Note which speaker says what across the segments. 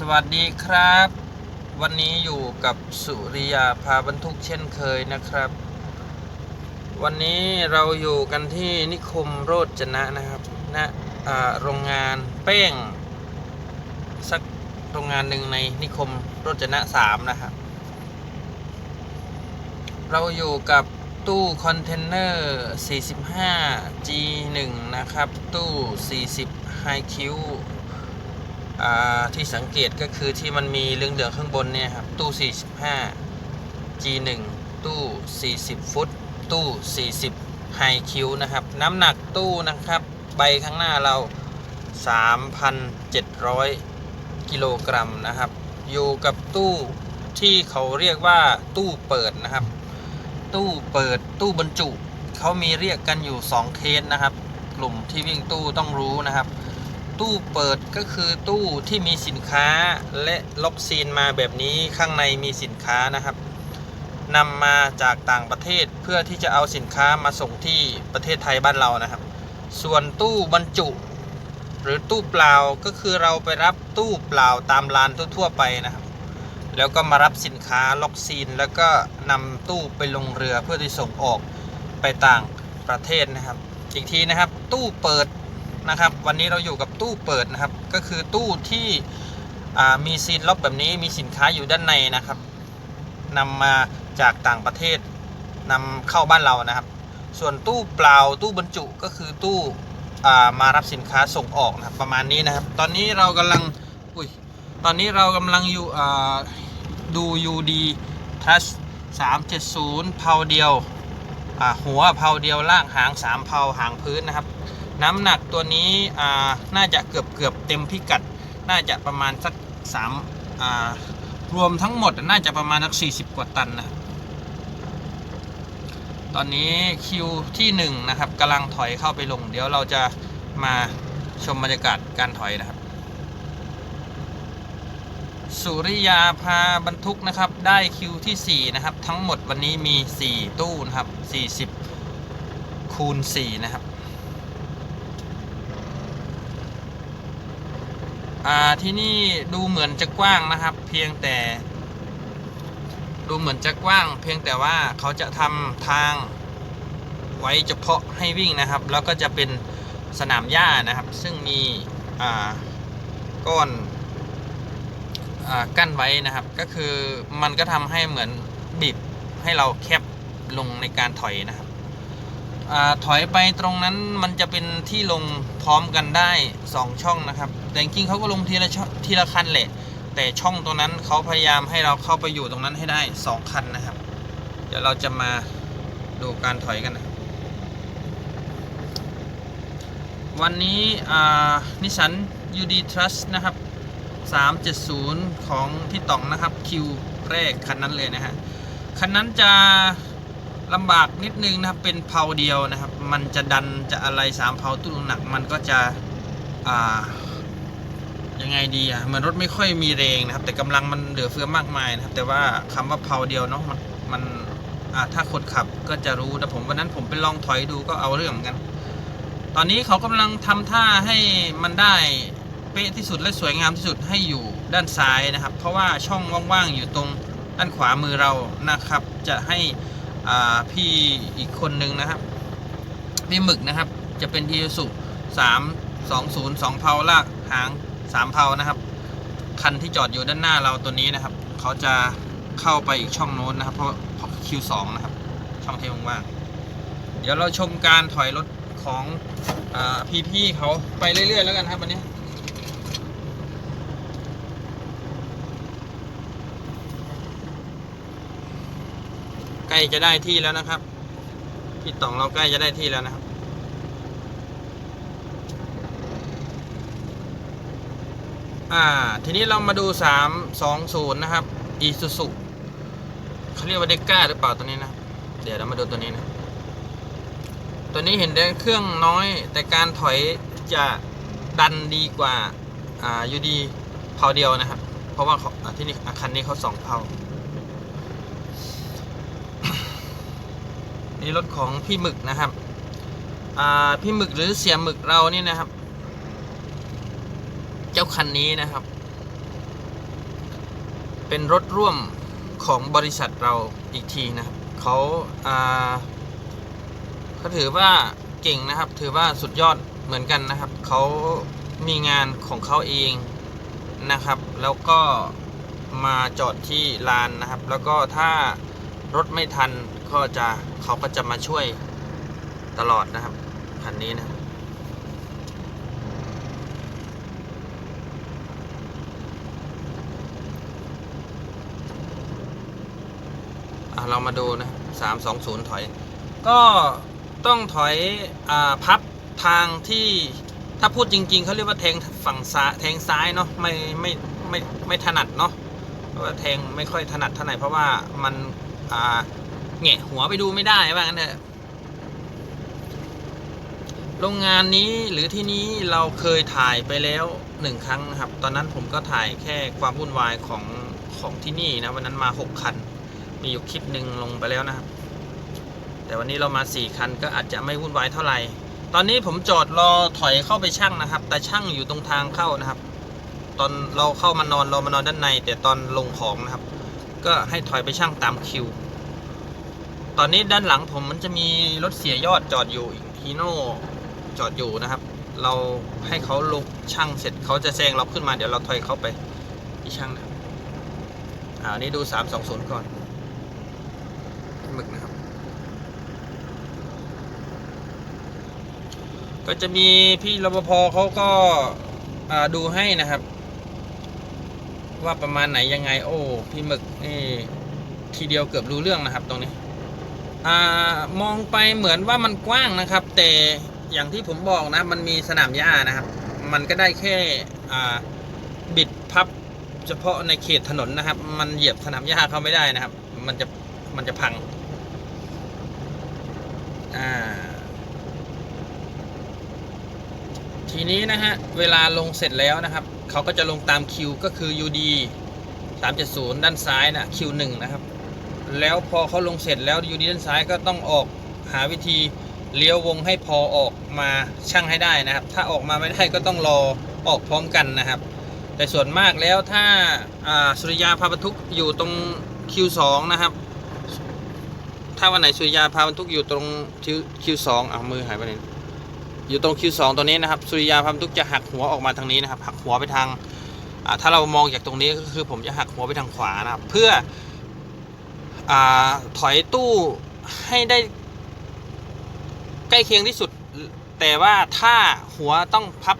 Speaker 1: สวัสดีครับ วันนี้อยู่กับสุริยาพาบรรทุกเช่นเคยนะครับ วันนี้เราอยู่กันที่นิคมโรจนะนะครับณอ่าโรงงานแป้ง สักโรงงานหนึ่งในนิคมโรจนะสามนะครับ เราอยู่กับตู้คอนเทนเนอร์ 45 G1 นะครับ ตู้ 40 High Q ที่สังเกตก็คือที่มันมีเหลืองๆข้างบนเนี่ยครับตู้ 45 G1 ตู้ 40 ฟุต ตู้ 40 High Q นะครับ น้ำหนักตู้นะครับ ใบข้างหน้าเรา 3,700 กิโลกรัมนะครับ อยู่กับตู้ที่เขาเรียกว่าตู้เปิดนะครับ ตู้เปิดตู้บรรจุ เขามีเรียกกันอยู่ 2 เคสนะครับ กลุ่มที่วิ่งตู้ต้องรู้นะครับ ตู้เปิดก็คือตู้ที่มีสินค้าและล็อกซีนมาแบบนี้ข้างในมีสินค้านะครับนำมาจากต่างประเทศเพื่อที่จะเอาสินค้ามาส่งที่ประเทศไทยบ้านเรานะครับ ส่วนตู้บรรจุ หรือตู้เปล่าก็คือเราไปรับตู้เปล่าตามร้านทั่วๆไปนะครับ แล้วก็มารับสินค้าล็อกซีน แล้วก็นำตู้ไปลงเรือเพื่อที่ส่งออกไปต่างประเทศนะครับ อีกทีนะครับ ตู้เปิด นะครับ วันนี้เราอยู่กับตู้เปิดนะครับ ก็คือตู้ที่มีซีนล็อกแบบนี้มีสินค้าอยู่ด้านในนะครับนำมาจากต่างประเทศนำเข้าบ้านเรานะครับ ส่วนตู้เปล่าตู้บรรจุก็คือตู้มารับสินค้าส่งออกนะครับ ประมาณนี้นะครับ ตอนนี้เรากำลังอุ้ยตอนนี้เรากำลังอยู่ดู UD Touch 370 เพาเดียวหัวเพาเดียวล่างหาง 3 เพาหางพื้นนะครับ น้ำหนักตัวนี้น่าจะเกือบเกือบเต็มพิกัด น่าจะประมาณสัก3อ่ารวมทั้งหมดน่าจะประมาณสัก 40 กว่าตันนะตอนนี้คิวที่ 1 นะครับกำลังถอยเข้าไปลง เดี๋ยวเราจะมาชมบรรยากาศการถอยนะครับ สุริยาพาบรรทุกนะครับ ได้คิวที่ 4 นะครับ ทั้งหมดวันนี้มี 4 ตู้นะครับ 40 คูณ 4 นะครับ อ่า ที่นี่ดูเหมือนจะกว้างนะครับ เพียงแต่ ดูเหมือนจะกว้าง เพียงแต่ว่าเขาจะทำทางไว้เฉพาะให้วิ่งนะครับ แล้วก็จะเป็นสนามหญ้านะครับ ซึ่งมีก้อนอกั้นไว้นะครับ ก็คือมันก็ทำให้เหมือนบีบให้เราแคบลงในการถอยนะครับอถอยไปตรงนั้นมันจะเป็นที่ลงพร้อมกันได้ 2 ช่องนะครับ แต่จริงเขาก็ลงทีละทีละคันแหละ แต่ช่องตรงนั้นเขาพยายามให้เราเข้าไปอยู่ตรงนั้นให้ได้ 2 คันนะครับ เดี๋ยวเราจะมาดูการถอยกันนะวันนี้นิสสัน UD Trust นะครับ 370 ของพี่ต๋องนะครับ คิวแรกคันนั้นเลยนะฮะ คันนั้นจะลำบากนิดนึงนะครับ เป็นเพาเดียวนะครับ มันจะดันจะอะไรสามเพาตู้หนัก มันก็จะอ่า ยังไงดีอะเหมือนรถไม่ค่อยมีแรงนะครับ แต่กำลังมันเหลือเฟือมากมายนะครับ แต่ว่าคำว่าเพาเดียวเนาะมันมันอ่าถ้าคนขับก็จะรู้แต่ผมวันนั้นผมไปลองถอยดูก็เอาเรื่องเหมือนกัน ตอนนี้เขากำลังทำท่าให้มันได้เป๊ะที่สุดและสวยงามที่สุดให้อยู่ด้านซ้ายนะครับ เพราะว่าช่องว่างๆอยู่ตรงด้านขวามือเรานะครับ จะให้อ่าพี่อีกคนนึงนะครับ พี่หมึกนะครับจะเป็นอีสุสามสองศูนย์สองเพาลากหาง สามเพานะครับ คันที่จอดอยู่ด้านหน้าเราตัวนี้นะครับ เขาจะเข้าไปอีกช่องโน้นนะครับ เพราะเพราะคิวสองนะครับ ช่องที่ว่างๆเดี๋ยวเราชมการถอยรถของอาพี่ๆเขาไปเรื่อย ๆ แล้วกันครับวันนี้ใกล้จะได้ที่แล้วนะครับ พี่ต๋องเราใกล้จะได้ที่แล้วนะครับ อ่า ทีนี้เรามาดู 320 นะครับอีซูซุเขาเรียกว่าเดก้าหรือเปล่าตัวนี้นะ เดี๋ยวเรามาดูตัวนี้นะ ตัวนี้เห็นได้เครื่องน้อย แต่การถอยจะดันดีกว่า อ่ายูดีเพาเดียวนะครับ เพราะว่าาที่นี่อะคันนี้เขาสองเพานี่รถของพี่หมึกนะครับ อ่า พี่หมึกหรือเสียหมึกเรานี่นะครับ เจ้าคันนี้นะครับ เป็นรถร่วมของบริษัทเราอีกทีนะครับเขาอ่าเขาถือว่าเก่งนะครับ ถือว่าสุดยอดเหมือนกันนะครับ เขามีงานของเขาเองนะครับ แล้วก็มาจอดที่ลานนะครับ แล้วก็ถ้ารถไม่ทันก็จะเขาก็จะมาช่วยตลอดนะครับคันนี้นะครับ อะ เรามาดูนะสามสองศูนย์ถอย ก็ต้องถอยอพับทางที่ถ้าพูดจริง ๆเขาเรียกว่าแทงฝั่งซ้ายแทงซ้ายเนาะไม่ไม่ไม่ไม่ถนัดเนาะเพราะว่าแทงไม่ค่อยถนัดเท่าไหร่เพราะว่ามันอ่าแงะหัวไปดูไม่ได้ว่างั้นเถอะโรงงานนี้หรือที่นี้เราเคยถ่ายไปแล้วหนึ่งครั้งนะครับ ตอนนั้นผมก็ถ่ายแค่ความวุ่นวายของของที่นี่นะวันนั้นมาหกคัน มีอยู่คลิปหนึ่งลงไปแล้วนะครับ แต่วันนี้เรามาสี่คันก็อาจจะไม่วุ่นวายเท่าไหร่ ตอนนี้ผมจอดรอถอยเข้าไปช่างนะครับ แต่ช่างอยู่ตรงทางเข้านะครับ ตอนเราเข้ามานอนเรามานอนด้านใน แต่ตอนลงของนะครับ ก็ให้ถอยไปช่างตามคิว ตอนนี้ด้านหลังผมมันจะมีรถเสียยอดจอดอยู่ฮีโน่จอดอยู่นะครับ เราให้เขาลงช่างเสร็จเขาจะแซงเราขึ้นมาเดี๋ยวเราถอยเข้าไปที่ช่างนะอ่านี้ดู 320 ก่อน หมึกนะครับ ก็จะมีพี่รปภเขาก็ดูให้นะครับ ว่าประมาณไหนยังไง โอ้พี่หมึกนี่ทีเดียวเกือบรู้เรื่องนะครับ ตรงนี้อมองไปเหมือนว่ามันกว้างนะครับ แต่อย่างที่ผมบอกนะ มันมีสนามหญ้านะครับ มันก็ได้แค่บิดพับเฉพาะในเขตถนนนะครับ มันเหยียบสนามหญ้าเขาไม่ได้นะครับ มันจะมันจะพัง อ่า ทีนี้นะฮะ เวลาลงเสร็จแล้วนะครับ เขาก็จะลงตามคิวก็คือ UD 370 ด้านซ้ายนะคิว1นะครับ แล้วพอเขาลงเสร็จแล้ว UD ด้านซ้ายก็ต้องออกหาวิธีเลี้ยววงให้พอออกมาช่างให้ได้นะครับ ถ้าออกมาไม่ได้ก็ต้องรอออกพร้อมกันนะครับ แต่ส่วนมากแล้วถ้าสุริยาพาบรรทุกอยู่ตรง Q2 นะครับ ถ้าวันไหนสุริยาพาบรรทุกอยู่ตรง Q2 อะมือหายไปไหน อยู่ตรง Q2 ตัวนี้นะครับสุริยาพาบทุกจะหักหัวออกมาทางนี้นะครับ หักหัวไปทางถ้าเรามองจากตรงนี้ก็คือผมจะหักหัวไปทางขวานะครับ เพื่ออถอยตู้ให้ได้ใกล้เคียงที่สุด แต่ว่าถ้าหัวต้องพับ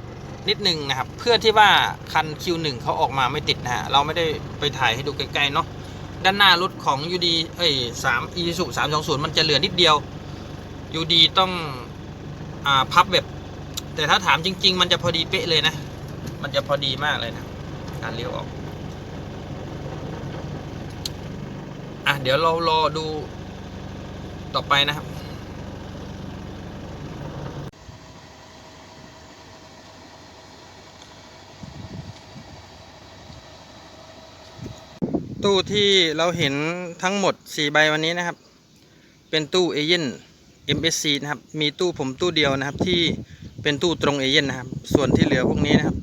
Speaker 1: นิดนึงนะครับ เพื่อที่ว่าคัน Q1 เขาออกมาไม่ติดนะฮะเราไม่ได้ไปถ่ายให้ดูใกล้ๆเนาะด้านหน้ารถของยูดีเอ้ยสามอีสุสามสองศูนย์มันจะเหลือนิดเดียวยูดีต้อง อ่าพับแบบ แต่ถ้าถามจริง ๆ มันจะพอดีเป๊ะเลยนะ มันจะพอดีมากเลยนะ การเลี้ยวออก อะเดี๋ยวเรารอดูต่อไปนะครับ ตู้ที่เราเห็นทั้งหมด 4 ใบวันนี้นะครับ เป็นตู้เอเย่น MSC นะครับ มีตู้ผมตู้เดียวนะครับที่เป็นตู้ตรงเอเย่นนะครับ ส่วนที่เหลือพวกนี้นะครับ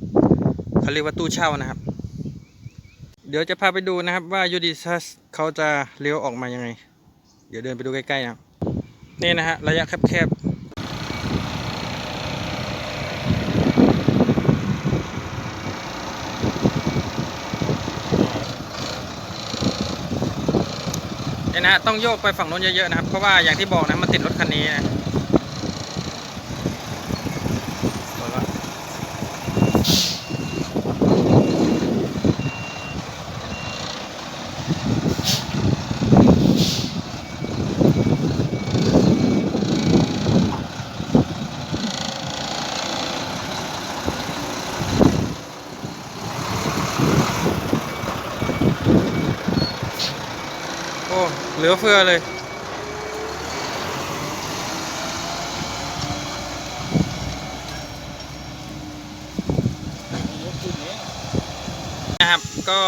Speaker 1: เขาเรียกว่าตู้เช่านะครับ เดี๋ยวจะพาไปดูนะครับว่ายูดิซัสเขาจะเลี้ยวออกมายังไง เดี๋ยวเดินไปดูใกล้ๆนะครับนี่นะฮะระยะแคบๆ นี่ยนะฮะต้องโยกไปฝั่งโน้นเยอะๆนะครับ เพราะว่าอย่างที่บอกนะมันติดรถคันนี้นะ เหลือเฟือเลย นะครับ ก็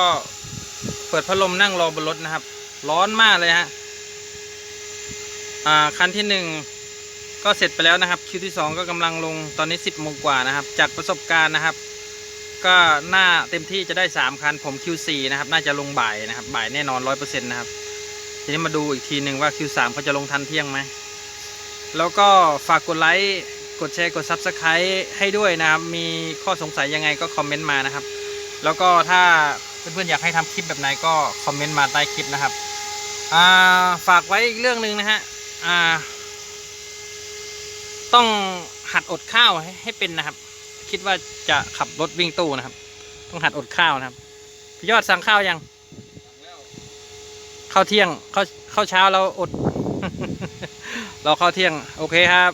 Speaker 1: เปิดพัดลมนั่งรอบนรถนะครับ ร้อนมากเลยฮะ อ่า คันที่หนึ่งก็เสร็จไปแล้วนะครับ คิวที่สองก็กำลังลงตอนนี้สิบโมงกว่านะครับ จากประสบการณ์นะครับก็หน้าเต็มที่จะได้ 3 คัน ผม Q4 นะครับ น่าจะลงบ่ายนะครับ บ่ายแน่นอน 100%นะครับ ทีนี้มาดูอีกทีหนึ่งว่า Q3 เขาจะลงทันเที่ยงไหม แล้วก็ฝากกดไลค์ กดแชร์ กด Subscribe ให้ด้วยนะครับ มีข้อสงสัยยังไงก็คอมเมนต์มานะครับ แล้วก็ถ้าเพื่อนๆอยากให้ทำคลิปแบบไหนก็คอมเมนต์มาใต้คลิปนะครับอ่าฝากไว้อีกเรื่องหนึ่งนะฮะอ่าต้องหัดอดข้าวให้ให้เป็นนะครับ คิดว่าจะขับรถวิ่งตู้นะครับ ต้องหัดอดข้าวนะครับ พี่ยอดสั่งข้าวยัง ข้าวเที่ยงข้าวข้าวเช้าเราอด เราข้าวเที่ยง โอเคครับ